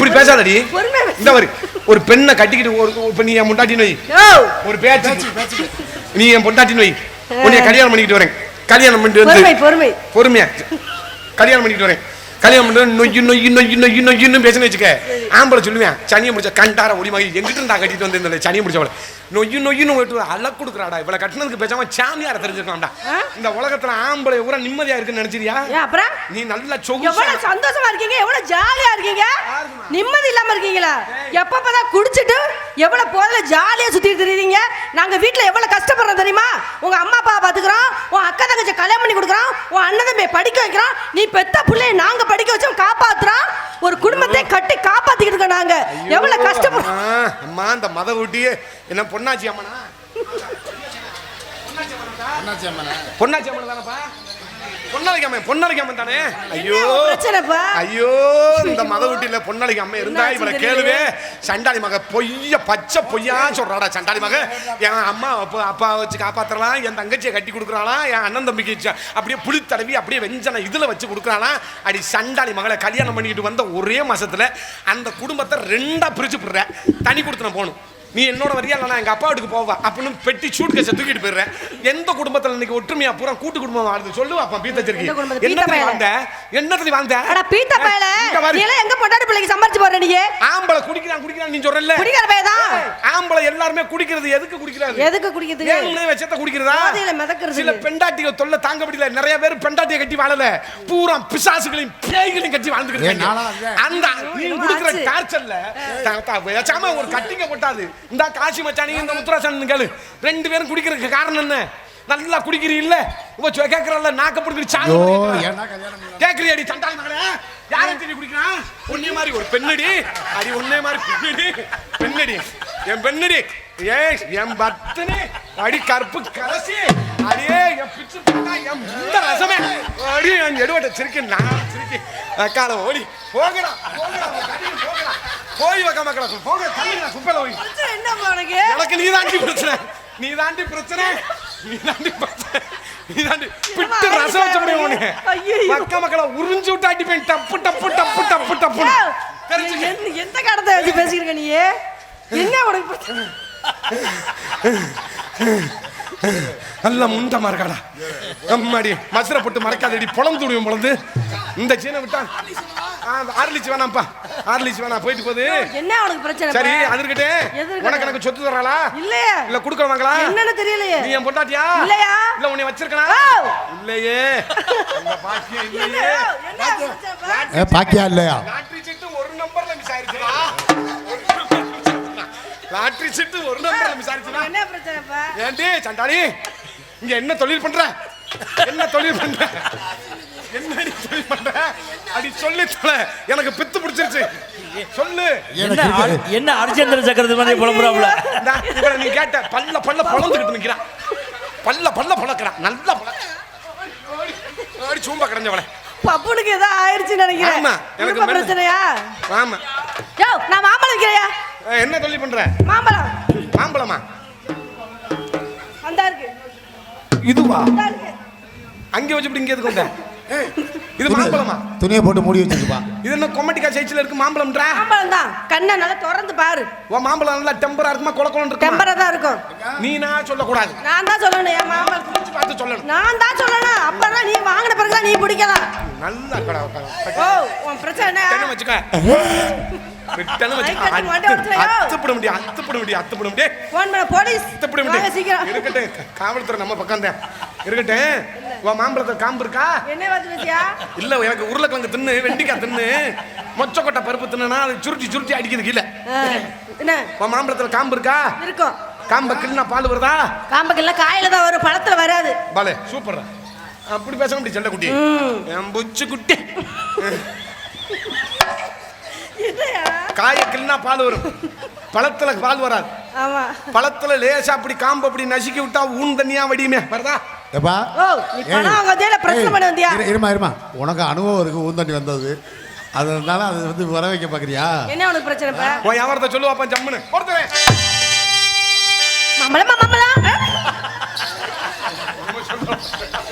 இப்படி பேசாதடி. இந்த வரு ஒரு பெண்ணை கட்டிக்கிட்டு ஒரு இப்ப நீ என் முண்டாட்டின்னு வை யோ! ஒரு பேச்சு. நீ என் பொண்டாட்டின்னு வை உன்னைய கல்யாணம் பண்ணிக்கிட்டு வரேன். கல்யாணம் பண்ணிட்டு பொறுமை வந்து பொறுமை பொறுமையா. கல்யாணம் பண்ணிட்டு வரேன். கல்யாணம் பண்ணிட்டு நொய்யு நொய்யு நொய்யு நொய்யு நொய்யுன்னு பேசுன்னு வச்சுக்க. ஆம்பளை சொல்லுவேன் சனியை முடிச்ச கண்டார ஒளி மகி எங்கிட்ட இருந்தா கட்டிட்டு வந்து இந்த சனியை முடிச்சவளை நொய்யு நொய்யுன்னு விட்டு அல கொடுக்குறாடா. இவளை கட்டினதுக்கு பேசாம சாமியார தெரிஞ்சுக்கலாம்டா? இந்த உலகத்துல ஆம்பளை ஊரா நிம்மதியா இருக்குன்னு நினைச்சிரியா ஏன் அப்புறம்? நீ நல்ல சொகுசா. எவ்வளவு சந்தோஷமா இருக்கீங்க? எவ்வளவு ஜாலியா இருக்கீங்க? நிம்மதி இல்லாம இருக்கீங்களா? எப்ப பார்த்தா குடிச்சிட்டு எவ்வளவு போதல ஜாலியா சுத்திட்டு தெரியுறீங்க? நாங்க வீட்ல எவ்வளவு கஷ்டப்படுறோம் தெரியுமா? உங்க அம்மா அப்பா பாத்துக்கிறோம். உன் அக்கா தங்கச்சி கல்யாணம் பண்ணி கொடுக்குறோம். உன் அண்ணன் தம்பி படிக்க வைக்கிறோம். நீ பெத்த பிள்ளைய நாங்க படிக்க வச்சோம் காப்பாத்துறோம் ஒரு குடும்பத்தை கட்டி காப்பாத்திக்கிட்டு இருக்கோம் நாங்க எவ்வளவு கஷ்டப்படுறோம் அம்மா, அந்த மத ஊட்டியே. என்ன பொன்னாச்சி அம்மனா? பொன்னாச்சி அம்மனா? பொன்னாச்சி அம்மன்? தானப்பா? பொன்னாளிக்கு அம்மன் பொன்னாளிக்கு அம்மன் தானே? ஐயோ பிரச்சனைப்பா? ஐயோ இந்த மத ஊட்டியில பொன்னாளிக்கு அம்மன் இருந்தா இவளை? கேளுவே. சண்டாளி மக பொய்ய பச்சை பொய்யா சொல்றாடா சண்டாளி மக. என் அம்மா அப்பா அப்பா வச்சு காப்பாத்துறலாம் என் தங்கச்சியை கட்டி கொடுக்குறாளாம் என் அண்ணன் தம்பிக்கு அப்படியே புளி தடவி அப்படியே வெஞ்சனை இதுல வச்சு கொடுக்குறாளாம் அடி சண்டாளி மகளை கல்யாணம் பண்ணிக்கிட்டு வந்த ஒரே மாசத்துல அந்த குடும்பத்தை ரெண்டா பிரிச்சு போடுற தனி கொடுத்துன போகணும். நீ என்னோட வரியா நான் எங்க அப்பா வீட்டுக்கு போவா அப்படின்னு பெட்டி சூட் கேஸை தூக்கிட்டு போயிடுறேன் எந்த குடும்பத்துல இன்னைக்கு ஒற்றுமையா பூரா கூட்டு குடும்பம் வாழ்ந்து சொல்லுவா அப்பா பீத்த எந்த குடும்பத்துல? என்ன. வாழ்ந்த என்னத்துல வாழ்ந்த அட பீத்த பயல. நீ எல்லாம் எங்க பொண்டாட்டி பிள்ளைக்கு சம்பாரிச்சு போற நீ? ஆம்பளை குடிக்கிறான் குடிக்கிறான் நீ சொல்றல குடிக்கிற பையதான் ஆம்பளை எல்லாருமே குடிக்கிறது எதுக்கு குடிக்கிறாரு? எதுக்கு குடிக்கிறதுக்கு ஏழுனே வச்சத குடிக்கிறதா? பாதையில மிதக்கிறதுக்கு. சில பெண்டாட்டிக தொல்லை தாங்க முடியல. நிறைய பேர் பெண்டாட்டியை கட்டி வாழல. பூரா பிசாசுகளையும் பேய்களையும் கட்டி. அது? அந்த நீ குடுக்குற. டார்ச்சர்ல பேசாம ஒரு கட்டிங்க போட்டாது இந்த காசி மச்சானி இந்த முத்துராசன் கேளு. ரெண்டு பேரும் குடிக்கிறதுக்கு காரணம் என்ன? நல்லா குடிக்கிறீல்ல? இவ கேக்குறல்ல நாக்க பிடிக்கிற சாங்க? கேக்குறியாடி சண்டாளி மகளே? யாரை தேடி குடிக்கிறான் உன்னை மாதிரி ஒரு பெண்ணடி. அடி உன்னை மாதிரி பெண்ணடி. பெண்ணடி. என் பெண்ணடி. ஏய் என் பத்தனி. அடி கருப்பு கலசி. அடியே என் பிச்சு என் முந்த ரசமே. அடி என் எடுவட்ட சிரிக்கி நான் சிரிக்கி. அக்கால ஓடி. போகடா போகடா போகடா போய் வைக்க மக்களா போக தள்ளிடா குப்பையில போய். என்ன உனக்கு? எனக்கு நீ தாண்டி பிரச்சனை. நீ தாண்டி பிரச்சனை. பிட்டு ரசம் வச்ச முடியும் உனக்கு. மக்க மக்களை உறிஞ்சு விட்டு அடிப்பேன் டப்பு டப்பு டப்பு டப்பு டப்பு. எந்த- எந்த கடத்தை வச்சு நீ என்ன உனக்கு பிரச்சனை? நல்ல முண்டமா இருக்காடா அம்மாடி மசுரை போட்டு மறைக்காதடி பொழந்து விடுவேன் பொழந்து இந்த சீனை விட்டா ஆர்லிச்சு வேணாம்ப்பா. ஆர்லிச்சு வேணாம் போயிட்டு போகுது என்ன உனக்கு பிரச்சனை சரி இப்ப? அது இருக்கட்டே எது இருக்கட்டும்? உனக்கு எனக்கு சொத்து தராளா? இல்லையே. இல்ல குடுக்கறாங்களா என்னன்னு தெரியலையே. நீ என் பொண்டாட்டியா? இல்லையா? இல்ல உன்னை வச்சிருக்கனா! இல்லையே. என்ன? இல்லையே. பாக்கியா இல்லையா? லாட்டரி சீட்டு ஒரு நம்பர்ல மிஸ் ஆயிருச்சுடா. லாட்டரி சீட்டு ஒரு நம்பர்ல மிஸ் ஆயிருச்சுடா என்ன பிரச்சனை இப்ப? ஏண்டி சண்டாளி இங்க என்ன தொழில் பண்ற? என்ன தொழில் பண்ற? என்னடி தொழில் பண்ற? அடி சொல்லி தொலை. எனக்கு பித்து பிடிச்சிருச்சு. சொல்லு. என்ன அர்- என்ன அரிச்சந்திர சக்கரத்து மாதிரி புலம்புறாப்புல? இந்தா, இவனை நீ கேட்ட பல்ல பல்ல பொழந்துக்கிட்டு நிக்கிறான் பல்ல பல்ல பொழக்கிறான் நல்லா பொழ ஓடி, ஓடி சூம்பா கிடஞ்சவளை. பப்புனுக்கு ஏதோ ஆயிடுச்சுன்னு நினைக்கிறேன். ஆமா, எனக்கு குடும்ப மெல்ல- பிரச்சனையா? ஆமா. யோ நான் மாம்பழம் விற்கிறையா என்ன தொழில் பண்ற? மாம்பழம். மாம்பழமா? அந்த இருக்கு. இதுவா? இருக்கு. அங்கே வச்சு இப்படி இங்க எதுக்கு வந்த? ஏய், இது மாம்பழமா? துணியை போட்டு மூடி வச்சிருப்பா இது என்ன கொமட்டிக்கா சைஸ்ல இருக்கு மாம்பழம்ன்றா? மாம்பழம் தான். கண்ணை நல்லா திறந்து பாரு. உன் மாம்பழம் நல்லா டெம்பரா இருக்குமா கொல கொலன்னு இருக்குமா? டெம்பரா தான் இருக்கும். நீ நான் சொல்லக்கூடாது. நான் தான் சொல்லணும் என் மாம்பழம். பிடிச்சு பார்த்து சொல்லணும். நான் தான் சொல்லணும். அப்பதான் நீ வாங்கின பிறகுதான் நீ பிடிக்கலாம். நல்லா கடை ஓ உன் பிரச்சனை என்ன? வச்சுக்க. அத்துப்பட முடியும் அத்துப்பட முடியும் அத்துப்பட முடியும். போன் பண்ண போலீஸ். அத்துப்பட வாங்க முடியும். சீக்கிரம். இருக்கட்டும் காவல்துறை நம்ம பக்கம் தான். இருக்கட்டும் உன் மாம்பழத்தை காம்பு இருக்கா? என்ன பார்த்து பேசியா இல்ல எனக்கு உருளைக்கிழங்கு தின்னு வெண்டிக்காய் தின்னு மொச்சக்கொட்டை பருப்பு தின்னா அது சுருட்டி சுருட்டி அடிக்குது கீழே. என்ன? உன் மாம்பழத்துல காம்பு இருக்கா? இருக்கும். காம்ப கிள்னா பால் வருதா? காம்பக்கெல்லாம் காயில தான் வரும் பழத்துல வராது. பாலே சூப்பர் அப்படி பேச முடியும் செல்ல குட்டி என் புச்சு குட்டி காய கிள்னா பால் வரும். பழத்துல பால் வராது. ஆமா. பழத்துல லேசா அப்படி காம்பு அப்படி நசுக்கி விட்டா ஊன் தண்ணியா வடியுமே. வருதா? இரு- இருமா இருமா உனக்கு அனுபவம் இருக்கு ஊந்தண்டி வந்தது. அதனால அதை வந்து வர வைக்க பாக்குறியா? என்ன உனக்கு பிரச்சனை உன் வியாபாரத்தை சொல்லுவாப்பா ஜம்முன்னு ஒருத்தவே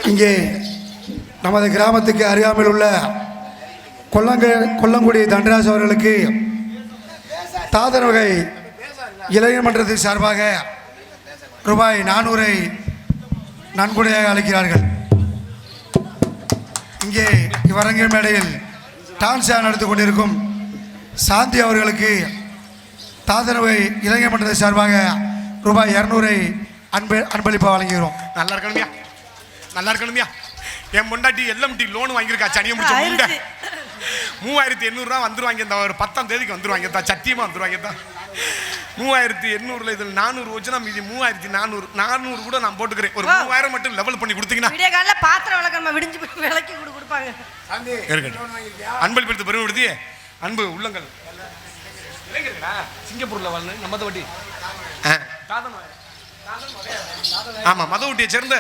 இங்கே நமது கிராமத்துக்கு அருகாமையில் உள்ள கொல்லங்க கொல்லங்குடி தண்டராஜ் அவர்களுக்கு தாதர் வகை இளைஞர் மன்றத்தின் சார்பாக ரூபாய் நானூறை நன்கொடையாக அளிக்கிறார்கள். இங்கே இவ்வரங்கிய மேடையில் டான்ஸா நடத்தி கொண்டிருக்கும் சாந்தி அவர்களுக்கு தாதரவை இளைஞர் மன்றத்தின் சார்பாக ரூபாய் இரநூறை அன்பு அன்பளிப்பாக வழங்குகிறோம். நல்லா இருக்கணுமியா. நல்லா இருக்கணுமியா. என் பொண்டாட்டி எல்எம்டி லோன் வாங்கியிருக்கா சனியை முடிச்ச. மூவாயிரத்தி எண்ணூறுரூவா வந்துருவாங்க இந்த ஒரு பத்தாம் தேதிக்கு வந்துருவாங்க. தான் சத்தியமா வந்துருவாங்க. தான் மூவாயிரத்தி எண்ணூறுல இதில் நானூறு வச்சுனா மீதி மூவாயிரத்தி நானூறு நானூறு கூட நான் போட்டுக்கிறேன். ஒரு. மூவாயிரம் மட்டும் லெவல் பண்ணி கொடுத்தீங்கன்னா. விடிய காலைல பாத்திரம் விளக்கமா விடிஞ்சு போய் விளக்கி கொடு கொடுப்பாங்க. இருக்கட்டும். அன்பளிப்படுத்த பெருமைப்படுத்தியே. அன்பு உள்ளங்கள். சிங்கப்பூர்ல வாழ்ந்து நம்ம மதவட்டி. ஆமா மதவட்டியை சேர்ந்த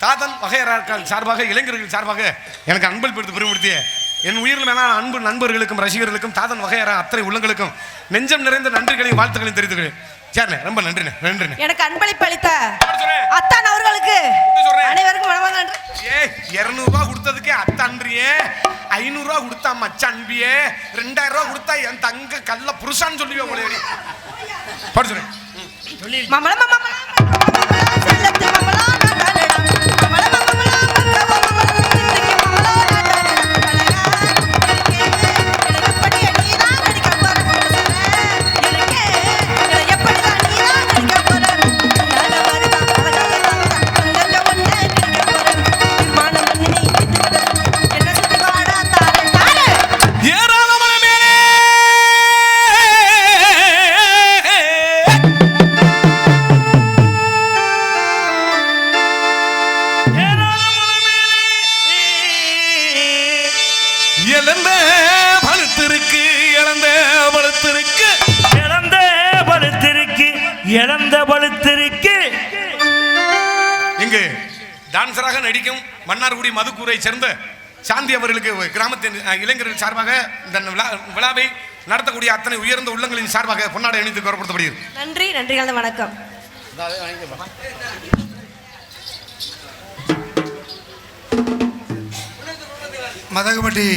தாதன் வகையறாக்கள் சார்பாக இளைஞர்கள் சார்பாக எனக்கு அன்பளிப்படுத்த பெருமைப்படுத்திய. என் உயிரில் மேலான அன்பு நண்பர்களுக்கும் ரசிகர்களுக்கும் தாதன் வகையறா அத்தனை உள்ளங்களுக்கும் நெஞ்சம் நிறைந்த நன்றிகளையும் வாழ்த்துக்களையும் தெரிவித்துக்கிறேன் சரிண்ணே ரொம்ப நன்றிண்ணே நன்றிண்ணே எனக்கு அன்பளிப்பு அளித்த. அத்தான் அவர்களுக்கு. அனைவருக்கும் மனமார்ந்த நன்றி ஏ இருநூறுவா கொடுத்ததுக்கே அத்தை அன்றியே ஐநூறுரூவா கொடுத்தா மச்ச அன்பியே ரெண்டாயிரம் ரூபா கொடுத்தா என் தங்க கல்ல புருஷான்னு சொல்லுவே உங்களை படி சொல்றேன் மமள மமள மமள செல்லத்து மமள சாந்தி அவர்களுக்கு கிராமத்தின் இளைஞர்கள் சார்பாக இந்த விழா விழாவை நடத்தக்கூடிய அத்தனை உயர்ந்த உள்ளங்களின் சார்பாக பொன்னாடை அணிந்து கௌரவப்படுத்தப்படுகிறது. நன்றி நன்றி கலந்த வணக்கம். மதகுபட்டி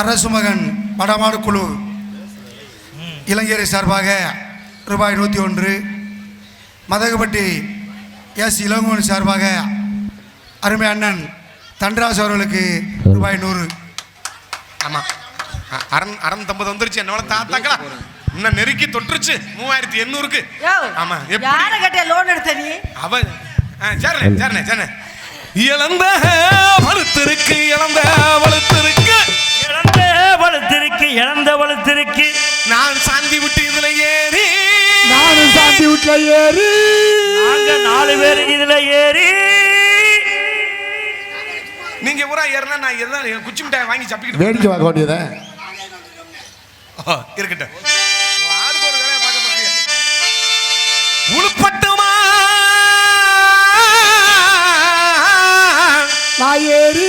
அரசு மகன் வடமாடு குழு இளைஞரை சார்பாக ரூபாய் நூற்றி ஒன்று மதகுபட்டி எஸ் இளங்கோன் சார்பாக அருமை அண்ணன் தன்ராஜ் அவர்களுக்கு ரூபாய் நூறு. ஆமா. அ- அரண் அரண் தம்பது வந்துருச்சு என்னோட தாத்தாக்களா இன்னும் நெருக்கி தொற்றுச்சு. மூவாயிரத்தி எண்ணூறுக்கு. ஆமா யார எப்படி கட்டிய லோன் எடுத்த நீ? அவன் சரிண்ணே சரிண்ணே சரிண்ணே. இழந்த வலுத்திருக்கு இழந்த வலுத்திருக்கு. இழந்த பழுத்திருக்கு இழந்த பழுத்திருக்கு நான் சாந்தி விட்டு இதுல ஏறி. நானும் சாந்தி வீட்டுல ஏறி. நாங்க நாலு பேர் இதுல ஏறி. நீங்க ஊரா ஏறினா நான் எல்லாம் குச்சி மிட்டாய் வாங்கி சப்பிக்கிட்டு வேடிக்கை பார்க்க வேண்டியதே? இருக்கட்டும். உளுப்பட்டுமா? நான் ஏறி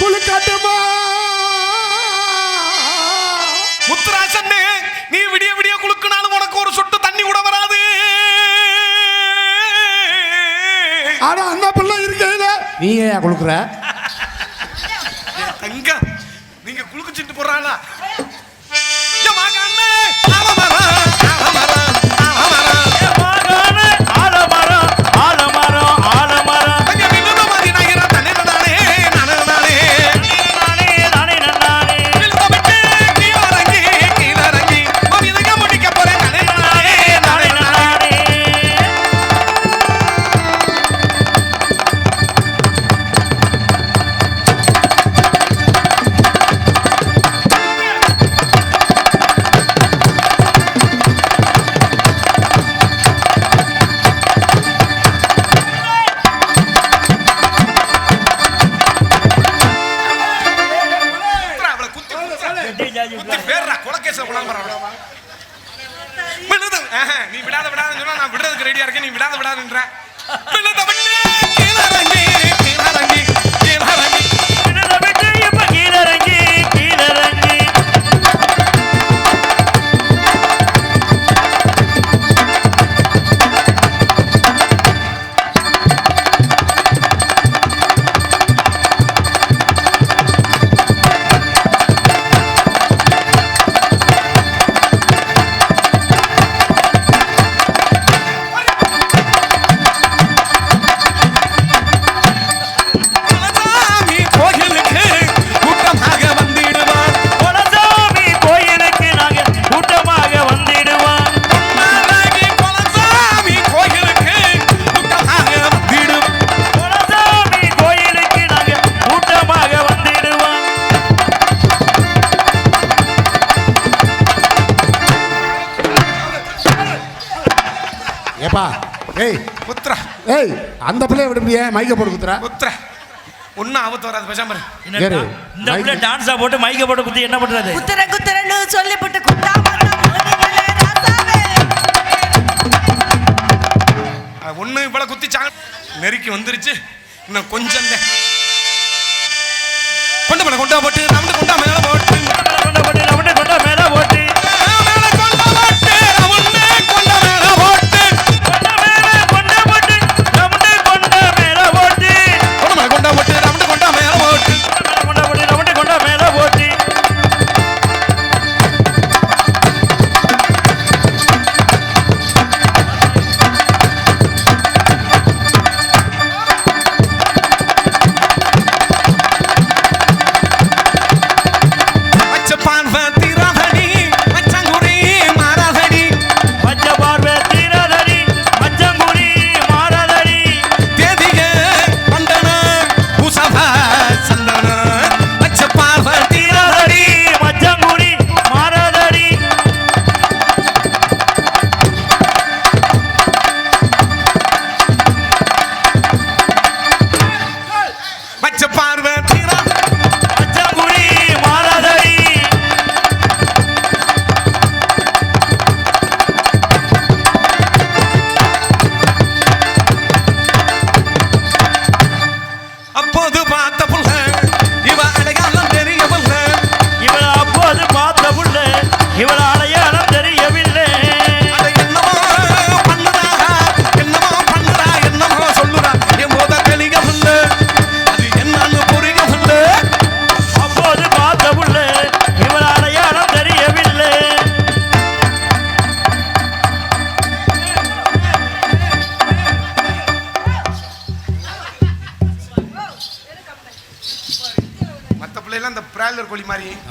குளிக்காட்டுமா? முத்துராசன்னு நீ விடிய விடிய குளுக்குனாலும் உனக்கு ஒரு சொட்டு தண்ணி கூட வராது. ஆனா அந்த பிள்ளை இருக்கையில நீ ஏன் குளுக்குற? குளுக்குச்சிட்டு அந்த பிள்ளைய விடுப்பிய மைக்க போட்டு குத்துற? குத்துற. ஒன்னும் ஆபத்து வராது. பேசாம இந்த பிள்ளை டான்ஸா போட்டு மைக்க போட்டு குத்தி என்ன பண்றது? குத்துற குத்துறன்னு சொல்லி போட்டு குத்தா ஒன்று இவ்வளோ குத்திச்சாங்க நெருக்கி வந்துருச்சு. இன்னும் கொஞ்சம் கொண்டு போல கொண்டா போட்டு நம்ம கொண்டு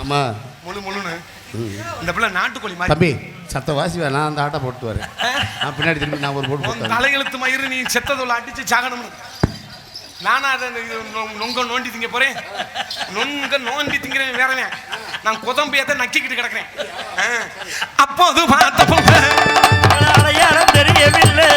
ஆமா. முழு முழுன்னு. இந்த பிள்ளை நாட்டுக்கோழி மாதிரி. தம்பி சத்த வாசி வேணாம் அந்த ஆட்டை போட்டு வரேன் நான் பின்னாடி திரும்பி நான் ஒரு போட்டு போட்டு தலையெழுத்து மயிறு நீ செத்ததுள்ள அடிச்சு சாகணும் நானா அதை நுங்க நோண்டி திங்க போறேன். நுங்க நோண்டி திங்கிறேன் வேறவேன் நான் குதம்பியத்தை நக்கிக்கிட்டு கிடக்குறேன். அப்போது பார்த்தப்போ அடையாளம் தெரியவில்லை.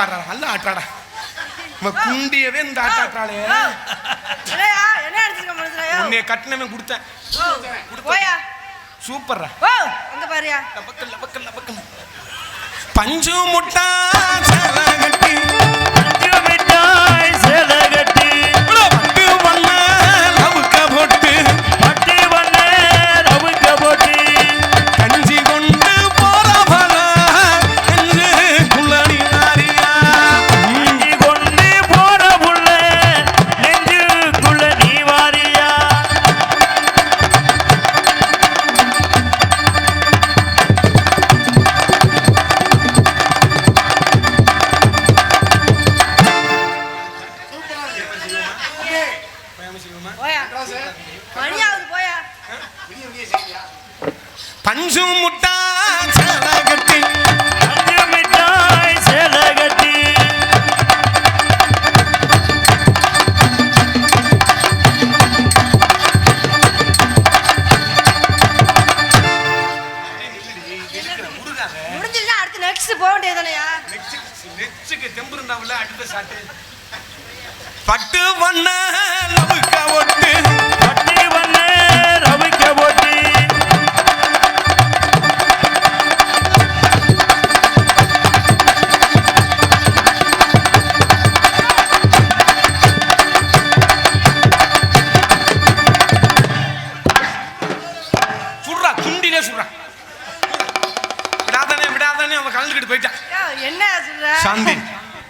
பாடுறாடா நல்லா ஆட்டாடா. குண்டியவே இந்த ஆட்டாட்டாளே. உன்னைய கட்டினவன் கொடுத்தேன். சூப்பர்ரா அங்க பாருயா. பஞ்சு முட்டா பட்டு வண்ண லவுக்க ஒட்டு. பட்டி வண்ண ரவிக்க போட்டி சுடுறா துண்டிலே சுடுறா. விடாதானே விடாதானே அவன் கலந்துக்கிட்டு போயிட்டான் என்ன Shanthi.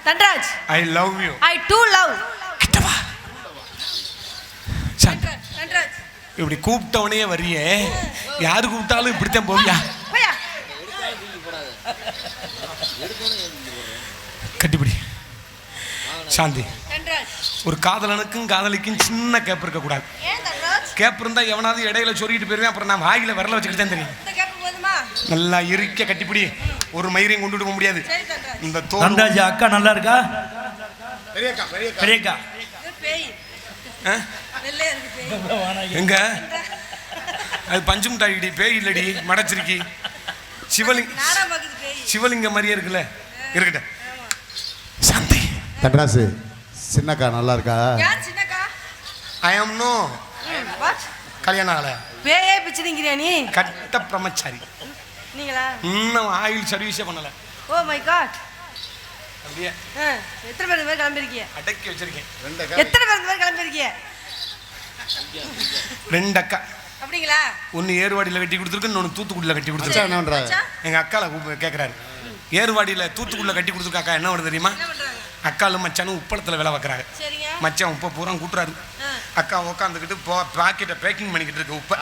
Dhanraj. I love you I too love கிட்டவா Shanthi Dhanraj இப்படி கூப்பிட்டவனே வரியே. யாரு கூப்பிட்டாலும் இப்படித்தான் போவியா? போயா. கட்டிப்பிடி. சாந்தி. ஒரு காதலனுக்கும் காதலிக்கும் சின்ன கேப் இருக்கக்கூடாது கேப் இருந்தா எவனாவது இடையில சொல்லிட்டு போயிருவேன் அப்புறம் நான் வாயில விரல வச்சுக்கிட்டு தான் தெரியும். நல்லா இருக்க கட்டிப்பிடி. ஒரு மயிரையும் கொண்டுட்டு போக முடியாது. இந்த நந்தாஜி அக்கா நல்லா இருக்கா? பெரியக்கா பெரியக்கா. எங்க? அது பஞ்சு மிட்டாய் இடி பேய் இல்லடி மடச்சிருக்கி. சிவலிங் நாடா பாக்குது பேய் சிவலிங்கம் மாதிரியே இருக்குல்ல? இருக்கட்டும். சாந்தி. தன்ராசு சின்னக்கா நல்லா இருக்கா ஐ ஆம் நோ கல்யாணம் ஆகல பேயே பிச்சிருங்கிறியா நீ? கட்ட பிரம்மச்சாரி. நீங்களா? இன்னும் ஆயில் சர்வீஸே பண்ணல. Oh my god. அப்படியே. எத்தனை பேர் கிளம்பிருக்கீங்க அடக்கி வச்சிருக்கேன். எத்தனை பேர் கிளம்பிருக்கீங்க ரெண்டு அக்கா அப்படிங்களா? ஒன்னு ஏர்வாடியில கட்டி கொடுத்துருக்கு இன்னொன்னு தூத்துக்குடியில கட்டி கொடுத்துருக்கு என்ன பண்றாங்க மச்சான், எங்க அக்கால கூப்ப- கேக்குறாரு. ஏர்வாடியில தூத்துக்குடியில கட்டி கொடுத்துருக்க அக்கா என்ன வருது தெரியுமா? அக்காலும் மச்சானும் உப்பளத்துல வேலை வைக்கிறாங்க மச்சான் உப்பை பூரா கூட்டுறாரு. அக்கா உட்காந்துக்கிட்டு போ பாக்கெட்டை பேக்கிங் பண்ணிக்கிட்டு இருக்கு உப்பை.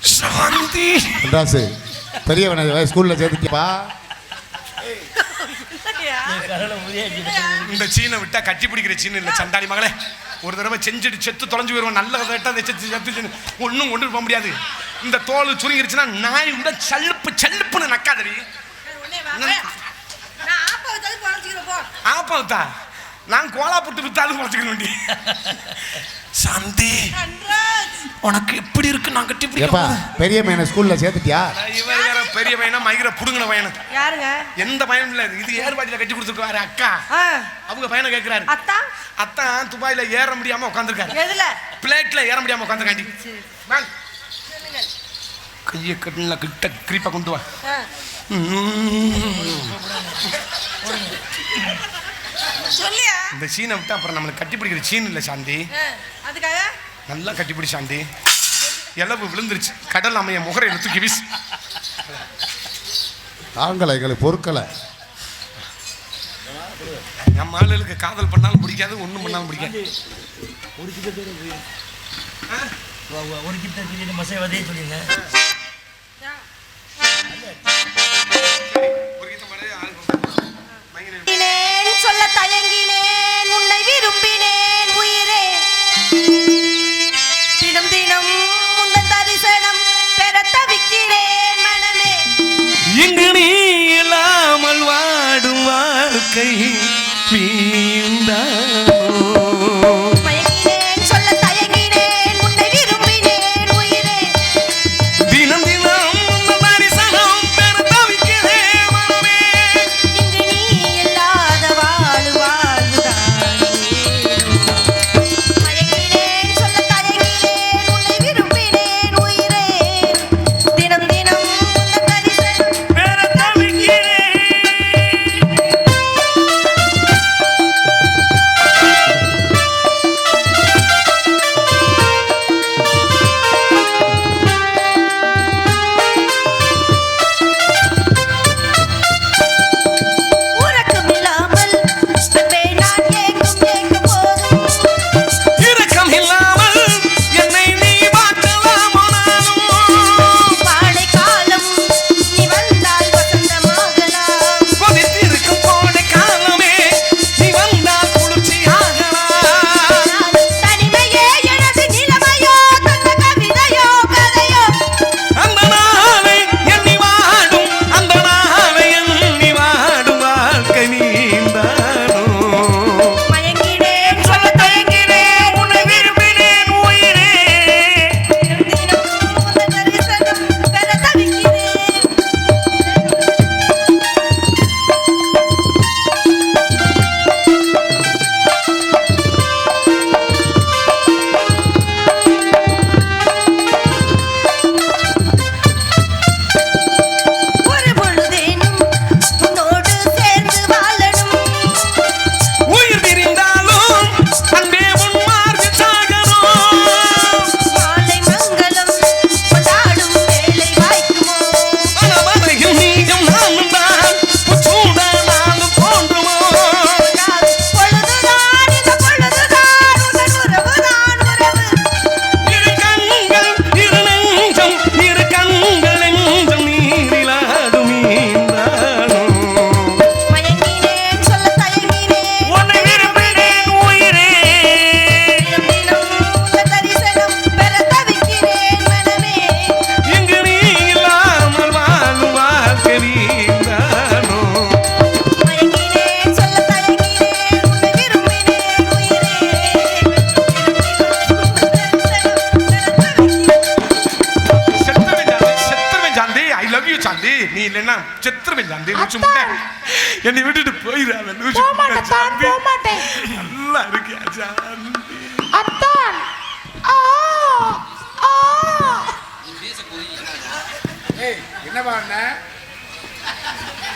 சாந்தி. தன்ராசு பெரியவனை ஸ்கூல்ல சேர்த்துக்கப்பா. இந்த சீனை விட்டா கட்டி பிடிக்கிற சீன் இல்ல சண்டாளி மகளே. ஒரு தடவை செஞ்சுட்டு செத்து தொலைஞ்சு போயிருவோம் நல்ல கேட்டா அதை செத்து செத்து ஒன்றும் கொண்டு போக முடியாது. இந்த தோல் சுருங்கிருச்சுன்னா நாய் விட சல்லுப்பு சல்லுப்புன்னு நக்காதடி. நான் ஆப்பா ஆப்பாத்தா நான் கோலா புட்டு வித்தாலும் குறைச்சிக்க வேண்டி. சாந்தி. உனக்கு எப்படி இருக்கு? நான் கட்டி ஏப்பா பெரிய பையனை ஸ்கூல்ல சேர்த்துட்டியா? இவன் வேற பெரிய பையனா? மயிர புடுங்கின பையன். யாருங்க? எந்த பையனும் இல்ல. இது ஏர்வாடியில கட்டி கொடுத்துருக்காரு அக்கா. அவங்க பையனை கேட்கிறாரு அத்தா? அத்தான் துபாயில ஏற முடியாம உட்காந்துருக்காரு எதுல? பிளேட்ல ஏற முடியாம உட்காந்துருக்காண்டி கையை கட்டில கிட்ட கிரீப்பா கொண்டு வா. சொல்லியா? இந்த சீனை விட்டு அப்புறம் நம்மளுக்கு கட்டி பிடிக்கிற சீன் இல்லை சாந்தி. அதுக்காக? நல்லா கட்டிப்பிடி சாந்தி. இளவு விழுந்துருச்சு. கடல் அமைய முகரையில தூக்கி வீசு. தாங்களை எங்களுக்கு பொறுக்கலை. நம்ம ஆளுகளுக்கு காதல் பண்ணாலும் பிடிக்காது ஒண்ணும் பண்ணாலும் பிடிக்காது. ஒரு கிட்ட சொல்லி. மசை வதைய சொல்லிங்க தயங்கினேன், சொல்ல தயங்கினேன் உன்னை விரும்பினேன் உயிரே. தினம் தினம் முந்தன் தரிசனம் பெற தவிக்கிறேன் மனமே. இங்கு நீ இல்லாமல் வாடும் வாழ்க்கை வீந்தானோ